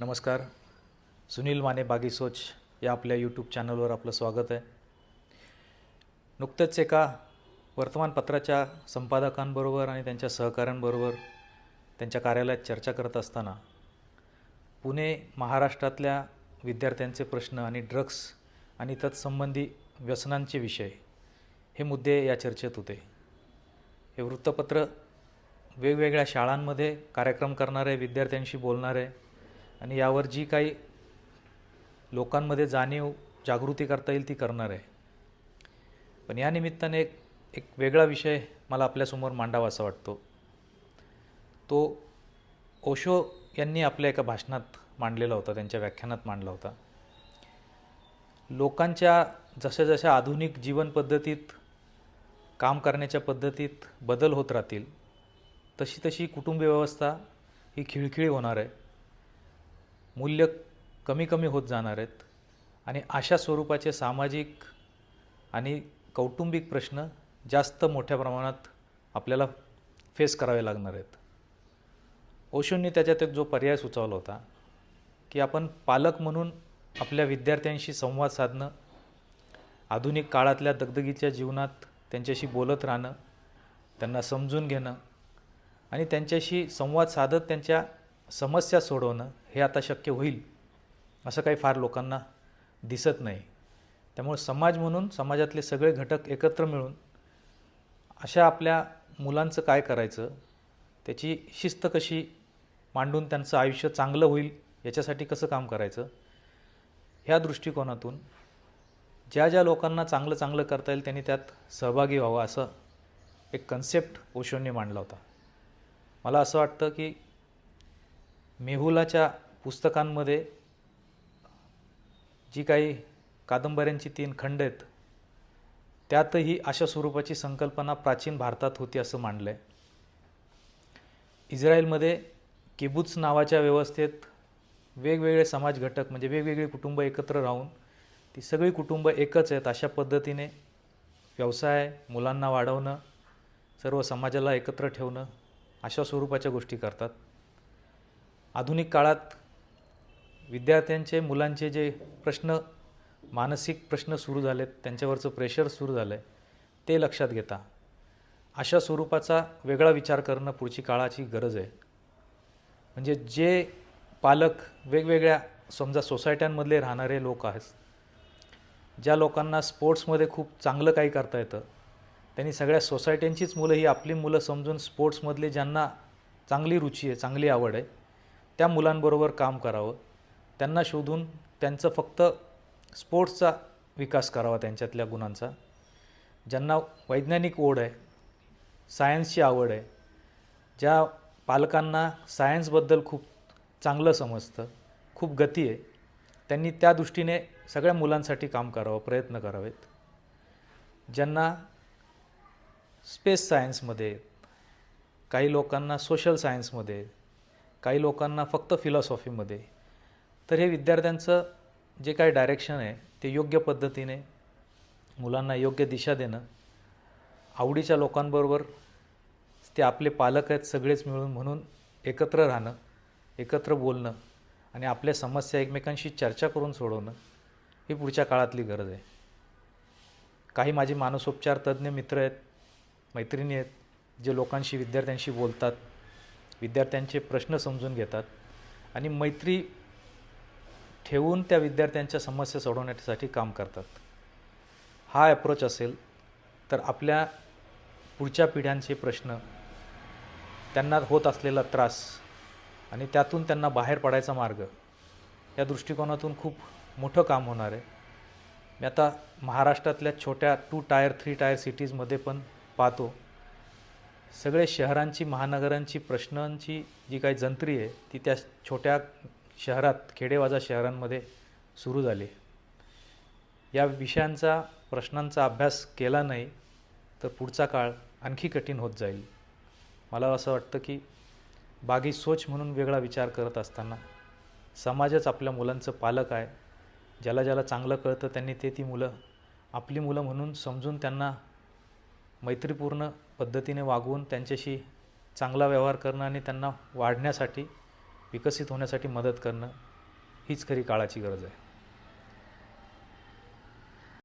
नमस्कार. सुनील माने बागी सोच या आपल्या यूट्यूब चॅनलवर आपलं स्वागत आहे. नुकतंच एका वर्तमानपत्राच्या संपादकांबरोबर आणि त्यांच्या सहकाऱ्यांबरोबर त्यांच्या कार्यालयात चर्चा करत असताना पुणे महाराष्ट्रातल्या विद्यार्थ्यांचे प्रश्न आणि ड्रग्स आणि तत्संबंधी व्यसनांचे विषय हे मुद्दे या चर्चेत होते. हे वृत्तपत्र वेगवेगळ्या शाळांमध्ये कार्यक्रम करणारे विद्यार्थ्यांशी बोलणारे आणि यावर जी काही लोकांमध्ये जाणीव जागृती करता येईल ती करणार आहे. पण या निमित्ताने एक एक वेगळा विषय मला आपल्यासमोर मांडावा असा वाटतो. तो ओशो यांनी आपल्या एका भाषणात मांडलेला होता त्यांच्या व्याख्यानात मांडला होता. लोकांच्या जशा जशा आधुनिक जीवनपद्धतीत काम करण्याच्या पद्धतीत बदल होत राहतील तशी तशी कुटुंब व्यवस्था ही खिळखिळी होणार आहे. मूल्य कमी कमी होत जाणार आहेत. आणि अशा स्वरूपाचे सामाजिक आणि कौटुंबिक प्रश्न जास्त मोठ्या प्रमाणात आपल्याला फेस करावे लागणार आहेत. ओशोंनी त्याच्यात एक जो पर्याय सुचवला होता की आपण पालक म्हणून आपल्या विद्यार्थ्यांशी संवाद साधणं आधुनिक काळातल्या दगदगीच्या जीवनात त्यांच्याशी बोलत राहणं त्यांना समजून घेणं आणि त्यांच्याशी संवाद साधत त्यांच्या समस्या सोडवणं हे आता शक्य होईल असं काही फार लोकांना दिसत नाही. त्यामुळे समाज म्हणून समाजातले सगळे घटक एकत्र मिळून अशा आपल्या मुलांचं काय करायचं त्याची शिस्त कशी मांडून त्यांचं आयुष्य चांगलं होईल याच्यासाठी कसं काम करायचं ह्या दृष्टिकोनातून ज्या ज्या लोकांना चांगलं चांगलं करता येईल त्यांनी त्यात सहभागी व्हावं असं एक कन्सेप्ट ओशोंनी मांडला होता. मला असं वाटतं की मेहुलाच्या पुस्तकांमध्ये जी काही कादंबऱ्यांची तीन खंड आहेत त्यातही अशा स्वरूपाची संकल्पना प्राचीन भारतात होती असं मांडलं आहे इस्रायलमध्ये किबुत्स नावाच्या व्यवस्थेत वेगवेगळे समाज घटक म्हणजे वेगवेगळे कुटुंब एकत्र राहून ती सगळी कुटुंब एकच आहेत अशा पद्धतीने व्यवसाय मुलांना वाढवणं सर्व समाजाला एकत्र ठेवणं अशा स्वरूपाच्या गोष्टी करतात. आधुनिक काळात विद्यार्थ्यांचे मुलांचे जे प्रश्न मानसिक प्रश्न सुरू झालेत त्यांच्यावरचं प्रेशर सुरू झालं आहे ते लक्षात घेता. अशा स्वरूपाचा वेगळा विचार करणं पुढची काळाची गरज आहे. म्हणजे जे पालक वेगवेगळ्या समजा सोसायट्यांमधले राहणारे लोक आहेत ज्या लोकांना स्पोर्ट्समध्ये खूप चांगलं काही करता येतं त्यांनी सगळ्या सोसायट्यांचीच मुलं ही आपली मुलं समजून स्पोर्ट्समधले ज्यांना चांगली रुची आहे चांगली आवड आहे त्या मुलांबरोबर काम करावं. त्यांना शोधून त्यांचं फक्त स्पोर्ट्सचा विकास करावा त्यांच्यातल्या गुणांचा. ज्यांना वैज्ञानिक ओढ आहे सायन्सची आवड आहे ज्या पालकांना सायन्सबद्दल खूप चांगलं समजतं खूप गती आहे त्यांनी त्या दृष्टीने सगळ्या मुलांसाठी काम करावं प्रयत्न करावेत. ज्यांना स्पेस सायन्समध्ये काही लोकांना सोशल सायन्समध्ये काही लोकांना फक्त फिलॉसॉफीमध्ये. तर हे विद्यार्थ्यांचं जे काही डायरेक्शन आहे ते योग्य पद्धतीने मुलांना योग्य दिशा देणं आवडीच्या लोकांबरोबर ते आपले पालक आहेत सगळेच मिळून म्हणून एकत्र राहणं एकत्र बोलणं आणि आपल्या समस्या एकमेकांशी चर्चा करून सोडवणं ही पुढच्या काळातली गरज आहे. काही माझे मानसोपचार तज्ज्ञ मित्र आहेत मैत्रिणी आहेत जे लोकांशी विद्यार्थ्यांशी बोलतात. विद्यार्थ्यांचे प्रश्न समजून घेतात आणि मैत्री ठेवून त्या विद्यार्थ्यांच्या समस्या सोडवण्यासाठी काम करतात. हा ॲप्रोच असेल तर आपल्या पुढच्या पिढ्यांचे प्रश्न त्यांना होत असलेला त्रास आणि त्यातून त्यांना बाहेर पडायचा मार्ग या दृष्टिकोनातून खूप मोठं काम होणार आहे. मी आता महाराष्ट्रातल्या छोट्या टू टायर थ्री टायर सिटीजमध्ये पण पाहतो. सगळे शहरांची महानगरांची प्रश्नांची जी काही जंत्री आहे ती त्या छोट्या शहरात खेडेवाजा शहरांमध्ये सुरू झाली या विषयांचा प्रश्नांचा अभ्यास केला नाही तर पुढचा काळ आणखी कठीण होत जाईल. मला असं वाटतं की बागी सोच म्हणून वेगळा विचार करत असताना समाजच आपल्या मुलांचं पालक आहे. ज्याला ज्याला चांगलं कळतं त्यांनी ते ती मुलं आपली मुलं म्हणून समजून त्यांना मैत्रीपूर्ण पद्धतीने वागवून त्यांच्याशी चांगला व्यवहार करणं आणि त्यांना वाढण्यासाठी विकसित होण्यासाठी मदत करणं हीच खरी काळाची गरज आहे.